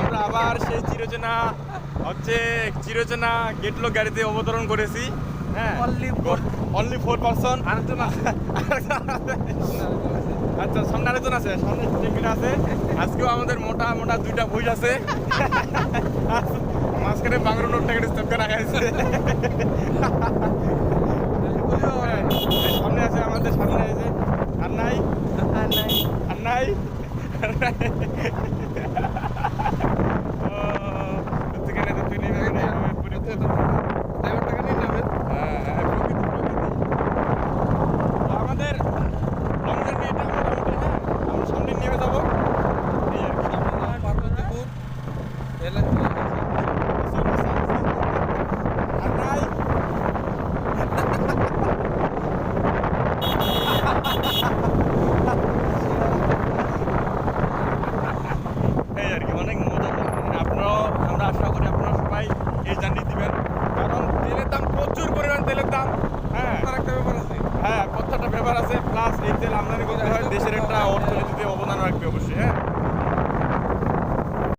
আমরা আবার সেই চিরচেনা হচ্ছে চিরচেনা গেটলো গাড়িতে অবতরণ করেছি হ্যাঁ. অনলি ফোর পারসন আরেকজন আছে আচ্ছা সামনে আরেকজন আছে সামনে আছে আজকেও আমাদের মোটা মোটা দুইটা বই আছে মাঝখানে বাংলা নোটটা কেটে স্টেপ রাখা এই সামনে আছে আমাদের সামনে আছে। নাই আর নাই আর নাই আর ও, সেখানে তো তুই নিবে না, আমি পুরী তো তো- ড্রাইভার টাকা নিয়ে নেবেন হ্যাঁ, হ্যাঁ, প্রকৃতি, প্রকৃতি। তো আমাদের লং জার্নি এটা মোটামুটি হ্যাঁ আমরা সামনে নেমে যাব এই আর কি। পার্বতীপুর এলাকা আর নাই এই আর কি অনেক মজা করবেন আপনারাও আমরা আশা করি আপনারা সবাই এই জার্নি দিবেন। কারণ তেলের দাম প্রচুর পরিমাণ তেলের দাম। হ্যাঁ। আরেকটা ব্যাপার আছে